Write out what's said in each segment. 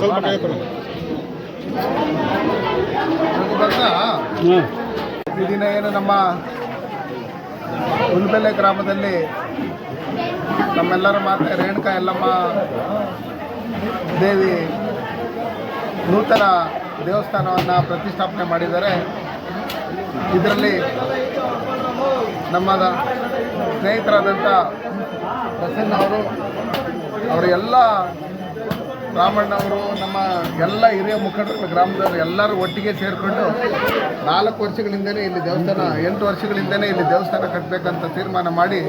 ಸ್ವಲ್ಪ ಕೈ ಕೊಡು. ಈ ದಿನ ಏನು ನಮ್ಮ ಹುಲ್ಬೆಲೆ ಗ್ರಾಮದಲ್ಲಿ ನಮ್ಮೆಲ್ಲರ ಮಾತೆ ರೇಣುಕಾ ಎಲ್ಲಮ್ಮ ದೇವಿ ನೂತನ ದೇವಸ್ಥಾನವನ್ನು ಪ್ರತಿಷ್ಠಾಪನೆ ಮಾಡಿದ್ದಾರೆ. ಇದರಲ್ಲಿ ನಮ್ಮ ಸ್ನೇಹಿತರಾದಂಥ ಪ್ರಸನ್ನ ಅವರು ಅವರ ಎಲ್ಲ ರಾಮಣ್ಣವರು ನಮ್ಮ ಎಲ್ಲ ಹಿರಿಯ ಮುಖಂಡರು, ಗ್ರಾಮದವರು ಎಲ್ಲರೂ ಒಟ್ಟಿಗೆ ಸೇರಿಕೊಂಡು ನಾಲ್ಕು ವರ್ಷಗಳಿಂದನೇ ಇಲ್ಲಿ ದೇವಸ್ಥಾನ, ಎಂಟು ವರ್ಷಗಳಿಂದನೇ ಇಲ್ಲಿ ದೇವಸ್ಥಾನ ಕಟ್ಟಬೇಕಂತ ತೀರ್ಮಾನ ಮಾಡಿ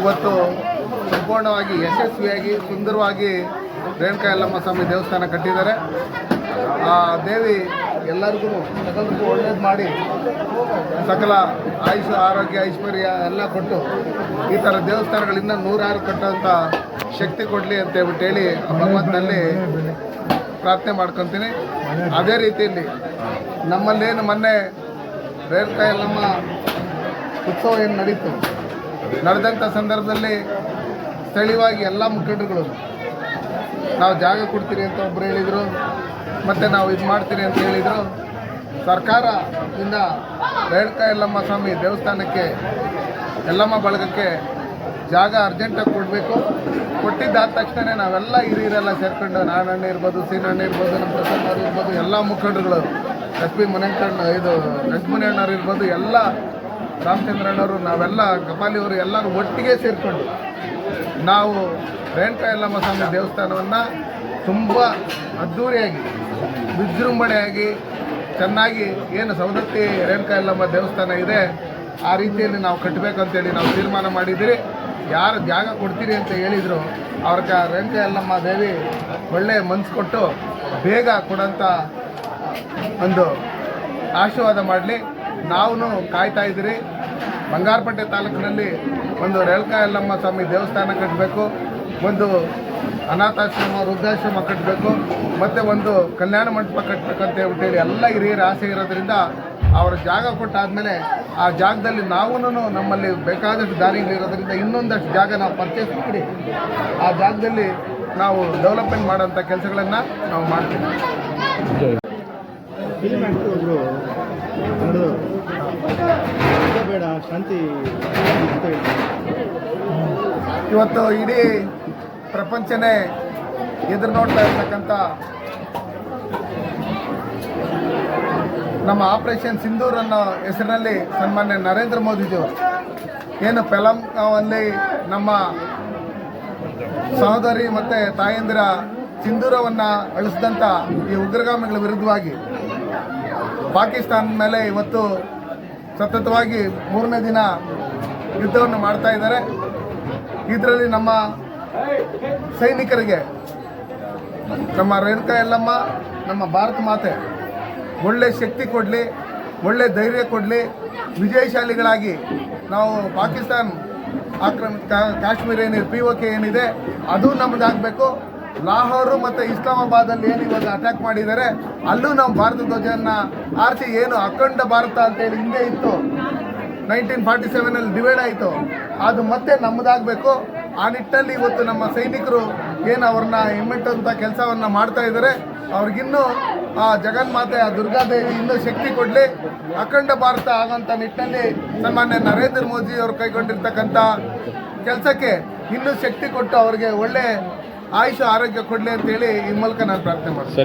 ಇವತ್ತು ಸಂಪೂರ್ಣವಾಗಿ ಯಶಸ್ವಿಯಾಗಿ, ಸುಂದರವಾಗಿ ರೇಣುಕಾ ಯಲ್ಲಮ್ಮ ಸ್ವಾಮಿ ದೇವಸ್ಥಾನ ಕಟ್ಟಿದ್ದಾರೆ. ಆ ದೇವಿ ಎಲ್ಲರಿಗೂ ಸಕಲರಿಗೂ ಒಳ್ಳೇದು ಮಾಡಿ ಸಕಲ ಆಯುಷ, ಆರೋಗ್ಯ, ಐಶ್ವರ್ಯ ಎಲ್ಲ ಕೊಟ್ಟು ಈ ಥರ ದೇವಸ್ಥಾನಗಳಿಂದ ನೂರಾರು ಕಟ್ಟುವಂಥ ಶಕ್ತಿ ಕೊಡಲಿ ಅಂತ ಹೇಳ್ಬಿಟ್ಟು ಹೇಳಿ ಭಗವಂತನಲ್ಲಿ ಪ್ರಾರ್ಥನೆ ಮಾಡ್ಕೊತೀನಿ. ಅದೇ ರೀತಿಯಲ್ಲಿ ನಮ್ಮಲ್ಲೇನು ಮೊನ್ನೆ ರೇಣುಕಾ ನಮ್ಮ ಉತ್ಸವ ಏನು ನಡೀತು? ನಡೆದಂಥ ಸಂದರ್ಭದಲ್ಲಿ ಸ್ಥಳೀಯವಾಗಿ ಎಲ್ಲ ಮುಖಂಡರುಗಳು ನಾವು ಜಾಗ ಕೊಡ್ತೀರಿ ಅಂತ ಒಬ್ರು ಹೇಳಿದರು. ಮತ್ತು ನಾವು ಇದು ಮಾಡ್ತೀರಿ ಅಂತ ಹೇಳಿದರು. ಸರ್ಕಾರದಿಂದ ರೇಣುಕಾ ಯಲ್ಲಮ್ಮ ಸ್ವಾಮಿ, ದೇವಸ್ಥಾನಕ್ಕೆ ಯಲ್ಲಮ್ಮ ಬಳಗಕ್ಕೆ ಜಾಗ ಅರ್ಜೆಂಟಾಗಿ ಕೊಡಬೇಕು. ಕೊಟ್ಟಿದ್ದಾದ ತಕ್ಷಣ ನಾವೆಲ್ಲ ಹಿರಿಯರೆಲ್ಲ ಸೇರ್ಕೊಂಡು ನಾನಣ್ಣ ಇರ್ಬೋದು, ಸೀನಣ್ಣ ಇರ್ಬೋದು, ನಮ್ಮ ಪ್ರಸಾದ್ ಇರ್ಬೋದು, ಎಲ್ಲ ಮುಖಂಡರುಗಳು, ಎಸ್ ಪಿ ಮುನೇಕಣ್ಣ ಇದು ಲಕ್ಷ್ಮಣಣ್ಣವ್ರು ಇರ್ಬೋದು, ಎಲ್ಲ ರಾಮಚಂದ್ರಣ್ಣವರು, ನಾವೆಲ್ಲ ಕಪಾಲಿಯವರು ಎಲ್ಲರೂ ಒಟ್ಟಿಗೆ ಸೇರಿಕೊಂಡು ನಾವು ರೇಣುಕಾ ಯಲ್ಲಮ್ಮ ಸ್ವಾಮಿ ದೇವಸ್ಥಾನವನ್ನು ತುಂಬ ಅದ್ಧೂರಿಯಾಗಿ ವಿಜೃಂಭಣೆಯಾಗಿ, ಚೆನ್ನಾಗಿ ಏನು ಸವದತ್ತಿ ರೇಣುಕಾ ಯಲ್ಲಮ್ಮ ದೇವಸ್ಥಾನ ಇದೆ, ಆ ರೀತಿಯಲ್ಲಿ ನಾವು ಕಟ್ಟಬೇಕಂತೇಳಿ ನಾವು ತೀರ್ಮಾನ ಮಾಡಿದ್ದೀರಿ. ಯಾರು ಜಾಗ ಕೊಡ್ತೀರಿ ಅಂತ ಹೇಳಿದರು ಅವ್ರ ರೇಣುಕಾ ಯಲ್ಲಮ್ಮ ದೇವಿ ಒಳ್ಳೆಯ ಮನಸ್ಸು ಕೊಟ್ಟು ಬೇಗ ಕೊಡೋಂಥ ಒಂದು ಆಶೀರ್ವಾದ ಮಾಡಲಿ. ನಾವು ಕಾಯ್ತಾ ಇದ್ದೀರಿ. ಬಂಗಾರಪೇಟೆ ತಾಲೂಕಿನಲ್ಲಿ ಒಂದು ರೇಣುಕಾ ಯಲ್ಲಮ್ಮ ಸ್ವಾಮಿ ದೇವಸ್ಥಾನ ಕಟ್ಟಬೇಕು. ಒಂದು ಅನಾಥಾಶ್ರಮ ವೃದ್ಧಾಶ್ರಮ ಕಟ್ಟಬೇಕು ಮತ್ತು ಒಂದು ಕಲ್ಯಾಣ ಮಂಟಪ ಕಟ್ಟಬೇಕಂತ ಹೇಳ್ಬಿಟ್ಟು ಎಲ್ಲ ಹಿರಿಯರ ಆಸೆ ಇರೋದ್ರಿಂದ ಅವರ ಜಾಗ ಕೊಟ್ಟಾದಮೇಲೆ ಆ ಜಾಗದಲ್ಲಿ ನಾವೂ ನಮ್ಮಲ್ಲಿ ಬೇಕಾದಷ್ಟು ದಾರಿಗಳಿರೋದ್ರಿಂದ ಇನ್ನೊಂದಷ್ಟು ಜಾಗ ನಾವು ಪರ್ಚೇಸ್ ಮಾಡಿ ಆ ಜಾಗದಲ್ಲಿ ನಾವು ಡೆವಲಪ್ಮೆಂಟ್ ಮಾಡೋಂಥ ಕೆಲಸಗಳನ್ನು ನಾವು ಮಾಡ್ತೀವಿ. ಬೇಡ ಶಾಂತಿ ಇವತ್ತು ಇಡೀ ಪ್ರಪಂಚನೇ ಎದುರು ನೋಡ್ತಾ ಇರ್ತಕ್ಕಂಥ ನಮ್ಮ ಆಪರೇಷನ್ ಸಿಂಧೂರ್ ಅನ್ನೋ ಹೆಸರಿನಲ್ಲಿ ಸನ್ಮಾನ್ಯ ನರೇಂದ್ರ ಮೋದಿಜಿಯವರು ಏನು ಪೆಲಂಗಾವಲ್ಲಿ ನಮ್ಮ ಸಹೋದರಿ ಮತ್ತು ತಾಯಂದಿರ ಸಿಂಧೂರವನ್ನು ಅಳಿಸಿದಂಥ ಈ ಉಗ್ರಗಾಮಿಗಳ ವಿರುದ್ಧವಾಗಿ ಪಾಕಿಸ್ತಾನ ಮೇಲೆ ಇವತ್ತು ಸತತವಾಗಿ ಮೂರನೇ ದಿನ ಯುದ್ಧವನ್ನು ಮಾಡ್ತಾ ಇದ್ದಾರೆ. ಇದರಲ್ಲಿ ನಮ್ಮ ಸೈನಿಕರಿಗೆ. ನಮ್ಮ ರೇಣುಕಾ ಯಲ್ಲಮ್ಮ, ನಮ್ಮ ಭಾರತ ಮಾತೆ, ಒಳ್ಳೆ ಶಕ್ತಿ ಕೊಡಲಿ, ಒಳ್ಳೆ ಧೈರ್ಯ ಕೊಡಲಿ, ವಿಜಯಶಾಲಿಗಳಾಗಿ ನಾವು ಪಾಕಿಸ್ತಾನ್ ಆಕ್ರಮಿತ ಕಾಶ್ಮೀರ ಏನಿದೆ ಪಿ ಒ ಕೆ ಏನಿದೆ, ಅದು ನಮ್ಮದಾಗಬೇಕು ಲಾಹೋರು ಮತ್ತು ಇಸ್ಲಾಮಾಬಾದಲ್ಲಿ ಏನು ಇವಾಗ ಅಟ್ಯಾಕ್ ಮಾಡಿದ್ದಾರೆ, ಅಲ್ಲೂ ನಮ್ಮ ಭಾರತ ಧ್ವಜವನ್ನು ಆರಿಸಿ ಏನು ಅಖಂಡ ಭಾರತ ಅಂತೇಳಿ ಹಿಂದೆ ಇತ್ತು. ನೈನ್ಟೀನ್ ಫಾರ್ಟಿ ಸೆವೆನಲ್ಲಿ ಡಿವೈಡ್ ಆಯಿತು. ಅದು ಮತ್ತೆ ನಮ್ಮದಾಗಬೇಕು ಆ ನಿಟ್ಟಲ್ಲಿ ಇವತ್ತು ನಮ್ಮ ಸೈನಿಕರು ಏನು ಅವ್ರನ್ನ ಹಿಮ್ಮೆಟ್ಟಂಥ ಕೆಲಸವನ್ನು ಮಾಡ್ತಾ ಇದ್ದಾರೆ. ಅವ್ರಿಗಿನ್ನೂ ಆ ಜಗನ್ಮಾತೆ, ಆ ದುರ್ಗಾದೇವಿ ಇನ್ನೂ ಶಕ್ತಿ ಕೊಡಲಿ. ಅಖಂಡ ಭಾರತ ಆಗೋಂಥ ನಿಟ್ಟಿನಲ್ಲಿ ಸನ್ಮಾನ್ಯ ನರೇಂದ್ರ ಮೋದಿ ಅವರು ಕೈಗೊಂಡಿರ್ತಕ್ಕಂಥ ಕೆಲಸಕ್ಕೆ ಇನ್ನೂ ಶಕ್ತಿ ಕೊಟ್ಟು ಅವ್ರಿಗೆ ಒಳ್ಳೆ ಆಯುಷ, ಆರೋಗ್ಯ ಕೊಡಲಿ ಅಂತೇಳಿ ಈ ಮೂಲಕ ನಾನು ಪ್ರಾರ್ಥನೆ ಮಾಡ್ತೀನಿ.